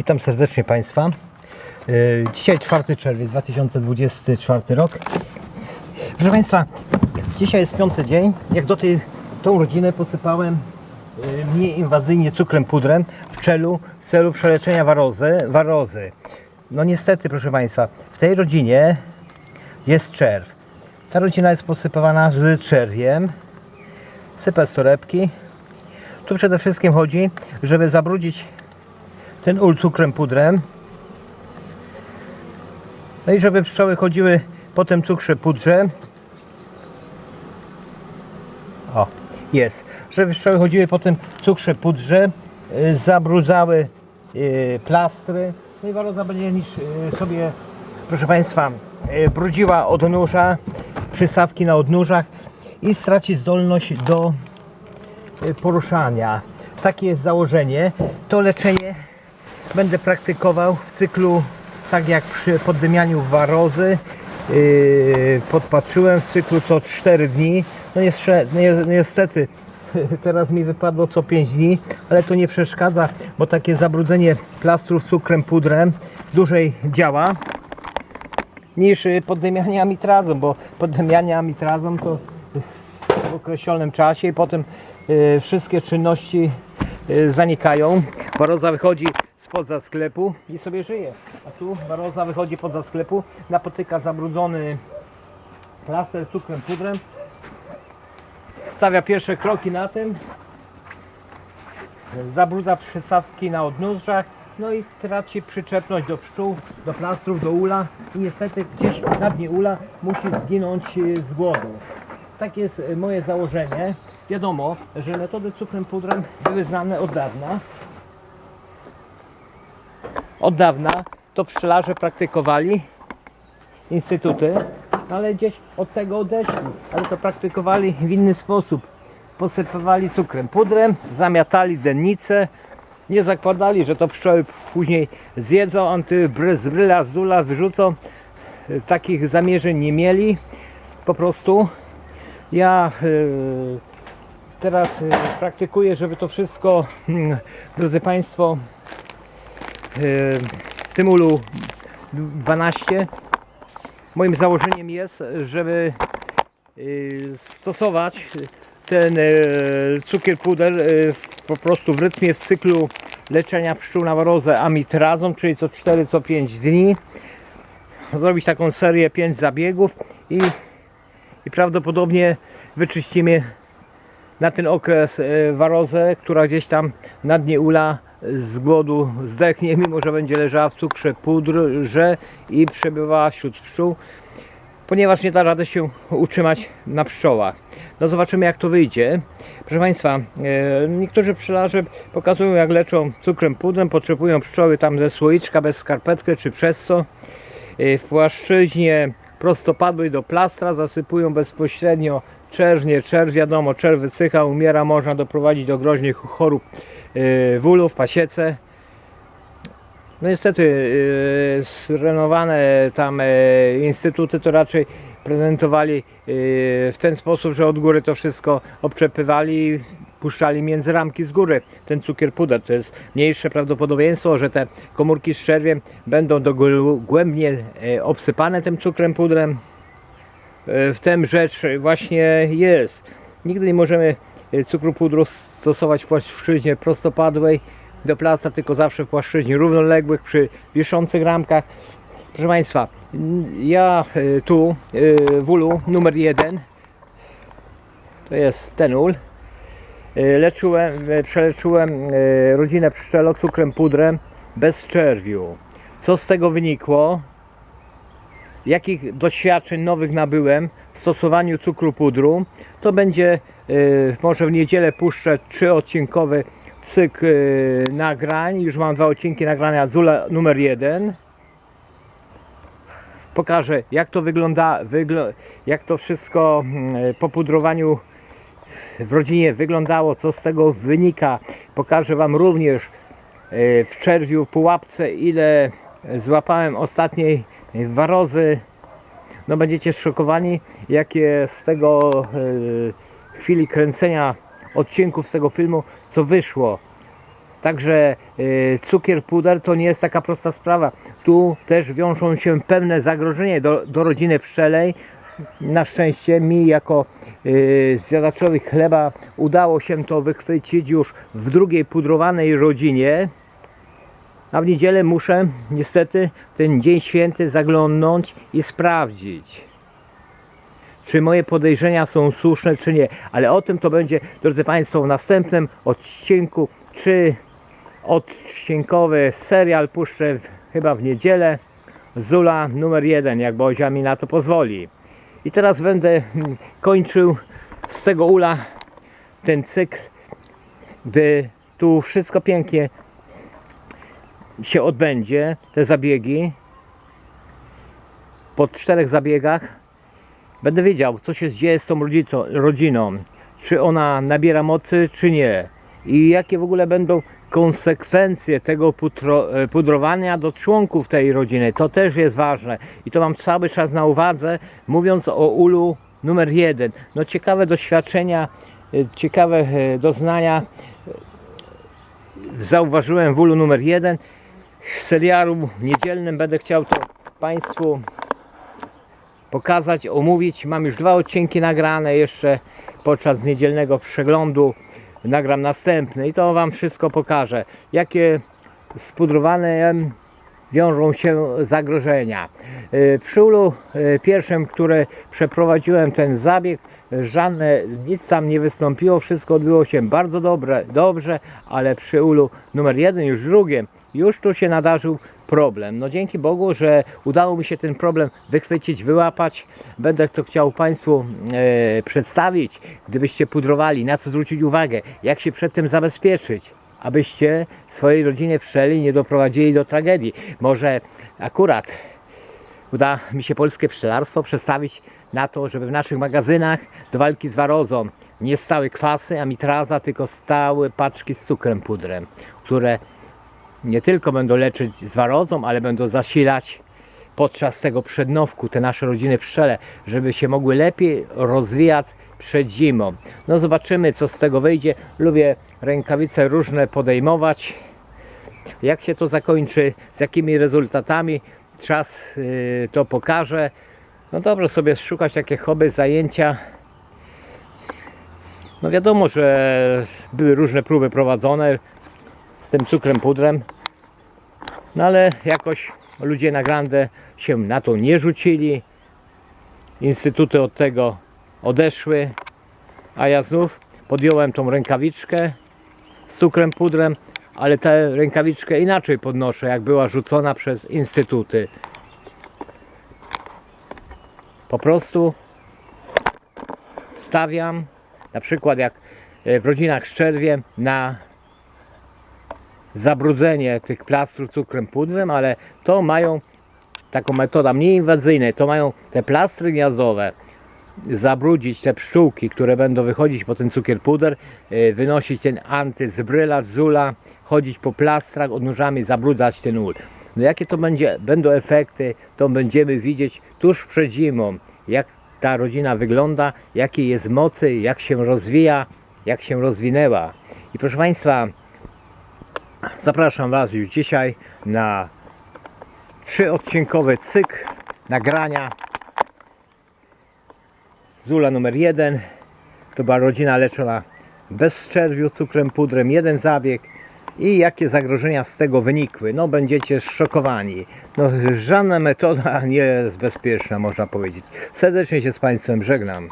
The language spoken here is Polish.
Witam serdecznie Państwa. Yy, Dzisiaj 4 czerwiec 2024 rok. Proszę Państwa, dzisiaj jest piąty dzień. Jak do tej tą rodzinę posypałem yy, mniej inwazyjnie cukrem pudrem w celu, w celu przeleczenia warozy, warozy. No niestety, proszę Państwa, w tej rodzinie jest czerw. Ta rodzina jest posypana z czerwiem. Sypę z torebki. Tu przede wszystkim chodzi, żeby zabrudzić ten ul cukrem pudrem. No i żeby pszczoły chodziły po tym cukrze pudrze. O, jest. Żeby pszczoły chodziły po tym cukrze pudrze, y, zabrudzały y, plastry. No i waroza będzie niż y, sobie, proszę Państwa, brudziła odnóża, przystawki na odnóżach i straci zdolność do poruszania. Takie jest założenie. To leczenie będę praktykował w cyklu tak jak przy poddymianiu warozy. Yy, podpatrzyłem w cyklu co 4 dni. No niestety teraz mi wypadło co 5 dni, ale to nie przeszkadza, bo takie zabrudzenie plastrów cukrem pudrem dłużej działa niż y, poddymianie amitrazą, bo poddymianie amitrazą to w określonym czasie i potem y, wszystkie czynności y, zanikają. Baroza wychodzi spoza sklepu i sobie żyje. A tu baroza wychodzi poza sklepu, napotyka zabrudzony plaster cukrem pudrem, stawia pierwsze kroki na tym, zabrudza przystawki na odnóżach, no i traci przyczepność do pszczół, do plastrów, do ula i niestety gdzieś na dnie ula musi zginąć e, z głodu. Tak jest e, moje założenie. Wiadomo, że metody cukrem pudrem były znane od dawna. Od dawna to pszczelarze praktykowali, instytuty, ale gdzieś od tego odeszli, ale to praktykowali w inny sposób. Posypywali cukrem pudrem, zamiatali dennicę, nie zakładali, że to pszczoły później zjedzą, antybryla, zula wyrzucą. Takich zamierzeń nie mieli. Po prostu ja y, teraz y, praktykuję, żeby to wszystko, mm, drodzy Państwo, y, w tym ulu 12 moim założeniem jest, żeby y, stosować ten y, cukier puder y, po prostu w rytmie z cyklu leczenia pszczół na warozę amitrazą, czyli co 4, co 5 dni. Zrobić taką serię 5 zabiegów i, i prawdopodobnie wyczyścimy na ten okres warozę, która gdzieś tam na dnie ula z głodu zdechnie, mimo że będzie leżała w cukrze pudrze i przebywała wśród pszczół, ponieważ nie da rady się utrzymać na pszczołach. No zobaczymy jak to wyjdzie. Proszę Państwa, e, niektórzy pszczelarze pokazują jak leczą cukrem pudrem, potrzebują pszczoły tam ze słoiczka, bez skarpetkę czy przez co. E, W płaszczyźnie prostopadłej do plastra zasypują bezpośrednio czerwnie, czerw wiadomo, czerw wysycha, umiera, można doprowadzić do groźnych chorób w ulu, w pasiece. No niestety e, zrenowane tam e, instytuty to raczej prezentowali w ten sposób, że od góry to wszystko obczepywali, puszczali między ramki z góry ten cukier puder. To jest mniejsze prawdopodobieństwo, że te komórki z czerwiem będą dogłębnie obsypane tym cukrem pudrem. W tym rzecz właśnie jest. Nigdy nie możemy cukru pudru stosować w płaszczyźnie prostopadłej do plasta, tylko zawsze w płaszczyźnie równoległych przy wiszących ramkach. Proszę Państwa, ja e, tu e, w ulu numer jeden to jest ten ul. Leczyłem, przeleczyłem rodzinę pszczelo cukrem pudrem bez czerwiu. Co z tego wynikło? jakich doświadczeń nowych nabyłem w stosowaniu cukru pudru, to będzie y, może w niedzielę puszczę trzyodcinkowy cykl y, nagrań. Już mam dwa odcinki nagrania Zula numer jeden. Pokażę jak to wygląda, wygl jak to wszystko mm, po pudrowaniu w rodzinie wyglądało, co z tego wynika. Pokażę Wam również y, w czerwiu, w pułapce, ile złapałem ostatniej warozy. No będziecie zszokowani, jakie z tego y, chwili kręcenia odcinków z tego filmu, co wyszło. Także y, cukier puder to nie jest taka prosta sprawa. Tu też wiążą się pewne zagrożenia do, do rodziny pszczelej. Na szczęście mi jako y, zjadaczowi chleba udało się to wychwycić już w drugiej pudrowanej rodzinie. A w niedzielę muszę niestety ten dzień święty zaglądnąć i sprawdzić, czy moje podejrzenia są słuszne, czy nie. Ale o tym to będzie, drodzy Państwo, w następnym odcinku, czy odcinkowy serial puszczę w, chyba w niedzielę. Zula numer jeden, jak Bozia mi na to pozwoli. I teraz będę mm, kończył z tego ula ten cykl, gdy tu wszystko pięknie się odbędzie, te zabiegi. Po czterech zabiegach będę wiedział, co się dzieje z tą rodzicą, rodziną. Czy ona nabiera mocy, czy nie. I jakie w ogóle będą konsekwencje tego pudro, e, pudrowania do członków tej rodziny. To też jest ważne. I to mam cały czas na uwadze, mówiąc o ulu numer jeden. No ciekawe doświadczenia, e, ciekawe e, doznania zauważyłem w ulu numer jeden. W serialu niedzielnym będę chciał to Państwu pokazać, omówić. Mam już dwa odcinki nagrane jeszcze podczas niedzielnego przeglądu. Nagram następny i to Wam wszystko pokażę. Jakie z pudrowanym wiążą się zagrożenia. Yy, Przy ulu yy, pierwszym, które przeprowadziłem ten zabieg, żadne, nic tam nie wystąpiło, wszystko odbyło się bardzo dobre, dobrze, ale przy ulu numer jeden, już drugim, już tu się nadarzył problem. No dzięki Bogu, że udało mi się ten problem wychwycić, wyłapać. Będę to chciał Państwu e, przedstawić, gdybyście pudrowali, na co zwrócić uwagę, jak się przed tym zabezpieczyć, abyście swojej rodzinie pszczeli nie doprowadzili do tragedii. Może akurat uda mi się polskie pszczelarstwo przestawić na to, żeby w naszych magazynach do walki z warozą nie stały kwasy, amitraza, tylko stały paczki z cukrem pudrem, które nie tylko będą leczyć z warozą, ale będą zasilać podczas tego przednowku te nasze rodziny pszczele, żeby się mogły lepiej rozwijać przed zimą. No zobaczymy co z tego wyjdzie. Lubię rękawice różne podejmować. Jak się to zakończy, z jakimi rezultatami, czas yy, to pokaże. No dobrze sobie szukać takie hobby, zajęcia. No wiadomo, że były różne próby prowadzone z tym cukrem pudrem. No ale jakoś ludzie na grandę się na to nie rzucili. Instytuty od tego odeszły. A ja znów podjąłem tą rękawiczkę z cukrem pudrem, ale tę rękawiczkę inaczej podnoszę, jak była rzucona przez instytuty. Po prostu stawiam, na przykład jak e, w rodzinach Szczerwie, na zabrudzenie tych plastrów cukrem pudrem, ale to mają taką metoda mniej inwazyjna, to mają te plastry gniazdowe zabrudzić te pszczółki, które będą wychodzić po ten cukier puder, yy, wynosić ten antyzbrylacz z ula, chodzić po plastrach, odnóżami zabrudzać ten ul. No jakie to będzie, będą efekty, to będziemy widzieć tuż przed zimą, jak ta rodzina wygląda, jakie jest mocy, jak się rozwija, jak się rozwinęła. I proszę Państwa, Zapraszam Was już dzisiaj na trzyodcinkowy cykl nagrania Zula numer 1 to była rodzina leczona bez czerwiu, cukrem, pudrem, jeden zabieg i jakie zagrożenia z tego wynikły. No będziecie zszokowani. No żadna metoda nie jest bezpieczna można powiedzieć. Serdecznie się z Państwem żegnam.